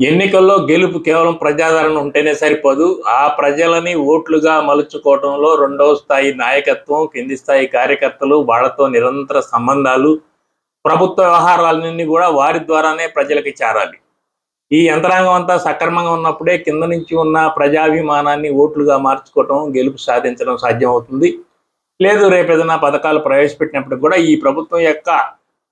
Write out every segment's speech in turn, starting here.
ఎన్నికల్లో గెలుపు కేవలం ప్రజాదరణ ఉంటేనే సరిపోదు. ఆ ప్రజలని ఓట్లుగా మలుచుకోవడంలో రెండవ స్థాయి నాయకత్వం కింది స్థాయి కార్యకర్తలు వాళ్ళతో నిరంతర సంబంధాలు ప్రభుత్వ వ్యవహారాలన్నీ కూడా వారి ద్వారానే ప్రజలకి చేరాలి. ఈ యంత్రాంగం అంతా సక్రమంగా ఉన్నప్పుడే కింద నుంచి ఉన్న ప్రజాభిమానాన్ని ఓట్లుగా మార్చుకోవటం గెలుపు సాధించడం సాధ్యం అవుతుంది లేదు రేపు ఏదైనా పథకాలు ప్రవేశపెట్టినప్పుడు కూడా ఈ ప్రభుత్వం యొక్క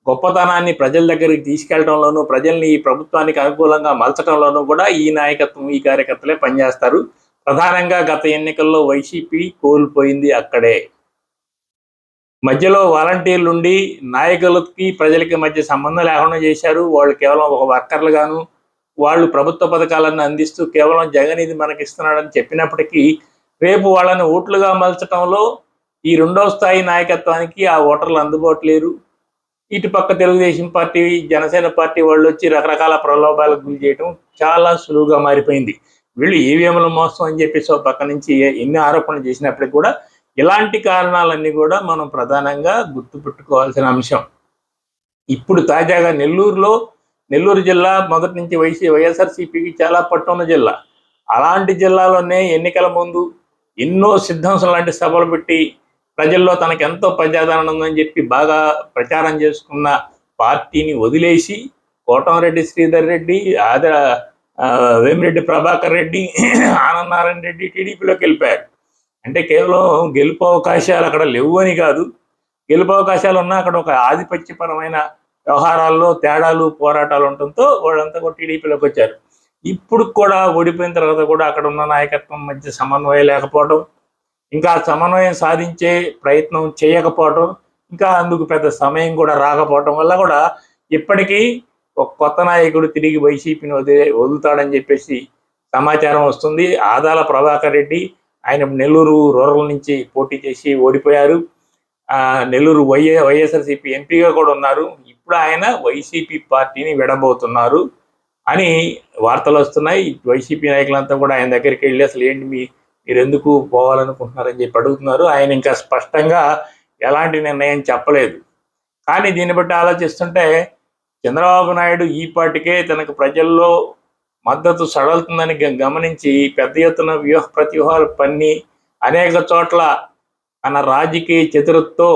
గొప్పతనాన్ని ప్రజల దగ్గరికి తీసుకెళ్ళడంలోనూ ప్రజల్ని ఈ ప్రభుత్వానికి అనుకూలంగా మలచడంలోనూ కూడా ఈ నాయకత్వం ఈ కార్యకర్తలే పనిచేస్తారు. ప్రధానంగా గత ఎన్నికల్లో వైసీపీ కోల్పోయింది అక్కడే. మధ్యలో వాలంటీర్లుండి నాయకులకి ప్రజలకి మధ్య సంబంధం లేకుండా చేశారు. వాళ్ళు కేవలం ఒక వర్కర్లుగాను వాళ్ళు ప్రభుత్వ పథకాలను అందిస్తూ కేవలం జగన్ ఇది మనకి ఇస్తున్నాడని చెప్పినప్పటికీ రేపు వాళ్ళని ఓట్లుగా మలచడంలో ఈ రెండవ స్థాయి నాయకత్వానికి ఆ ఓటర్లు అందుబాటు లేరు ఇటుపక్క తెలుగుదేశం పార్టీ జనసేన పార్టీ వాళ్ళు వచ్చి రకరకాల ప్రలోభాలకు గురి చేయడం చాలా సులువుగా మారిపోయింది. వీళ్ళు ఈవీఎంల మోసం అని చెప్పేసి ఒక పక్క నుంచి ఎన్ని ఆరోపణలు చేసినప్పటికీ కూడా ఇలాంటి కారణాలన్నీ కూడా మనం ప్రధానంగా గుర్తుపెట్టుకోవాల్సిన అంశం. ఇప్పుడు తాజాగా నెల్లూరులో నెల్లూరు జిల్లా మొదటి నుంచి వైసీ వైఎస్ఆర్సీపీకి చాలా పట్టున్న జిల్లా. అలాంటి జిల్లాలోనే ఎన్నికల ముందు ఎన్నో సిద్ధాంతం లాంటి సభలు పెట్టి ప్రజల్లో తనకు ఎంతో ప్రజాదరణ ఉందని చెప్పి బాగా ప్రచారం చేసుకున్న పార్టీని వదిలేసి కోటంరెడ్డి శ్రీధర్ రెడ్డి ఆదర వేమిరెడ్డి ప్రభాకర్ రెడ్డి ఆనందనారాయణ రెడ్డి టీడీపీలోకి వెళ్ళిపోయారు. అంటే కేవలం గెలుపు అవకాశాలు అక్కడ లేవు అని కాదు. గెలుపు అవకాశాలు ఉన్నా అక్కడ ఒక ఆధిపత్యపరమైన వ్యవహారాల్లో తేడాలు పోరాటాలు ఉండటంతో వాళ్ళంతా కూడా టీడీపీలోకి వచ్చారు. ఇప్పుడు కూడా ఓడిపోయిన తర్వాత కూడా అక్కడ ఉన్న నాయకత్వం మధ్య సమన్వయం లేకపోవడం ఇంకా సమన్వయం సాధించే ప్రయత్నం చేయకపోవడం ఇంకా అందుకు పెద్ద సమయం కూడా రాకపోవడం వల్ల కూడా ఇప్పటికీ ఒక కొత్త నాయకుడు తిరిగి వైసీపీని వదిలే వదులుతాడని చెప్పేసి సమాచారం వస్తుంది. ఆదాల ప్రభాకర్ రెడ్డి ఆయన నెల్లూరు రూరల్ నుంచి పోటీ చేసి ఓడిపోయారు. నెల్లూరు వైఏ వైఎస్ఆర్సీపీ ఎంపీగా కూడా ఉన్నారు. ఇప్పుడు ఆయన వైసీపీ పార్టీని విడబోతున్నారు అని వార్తలు వస్తున్నాయి. వైసీపీ నాయకులంతా కూడా ఆయన దగ్గరికి వెళ్ళి అసలు ఏంటి మీ మీరు ఎందుకు పోవాలనుకుంటున్నారని చెప్పి అడుగుతున్నారు. ఆయన ఇంకా స్పష్టంగా ఎలాంటి నిర్ణయం చెప్పలేదు. కానీ దీన్ని బట్టి ఆలోచిస్తుంటే చంద్రబాబు నాయుడు ఈ పాటికే తనకు ప్రజల్లో మద్దతు సడలుతుందని గమనించి పెద్ద ఎత్తున వ్యూహ ప్రతివ్యూహాలు పన్ని అనేక చోట్ల తన రాజకీయ చతురతతో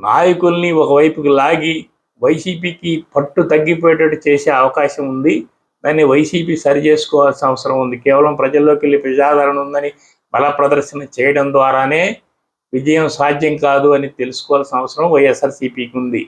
నాయకుల్ని ఒకవైపుకి లాగి వైసీపీకి పట్టు తగ్గిపోయేటట్టు చేసే అవకాశం ఉంది. దాన్ని వైసీపీ సరి చేసుకోవాల్సిన అవసరం ఉంది. కేవలం ప్రజల్లోకి వెళ్ళి ప్రజాదరణ ఉందని బల ప్రదర్శన చేయడం ద్వారానే విజయం సాధ్యం కాదు అని తెలుసుకోవాల్సిన అవసరం వైఎస్ఆర్సీపీకి ఉంది.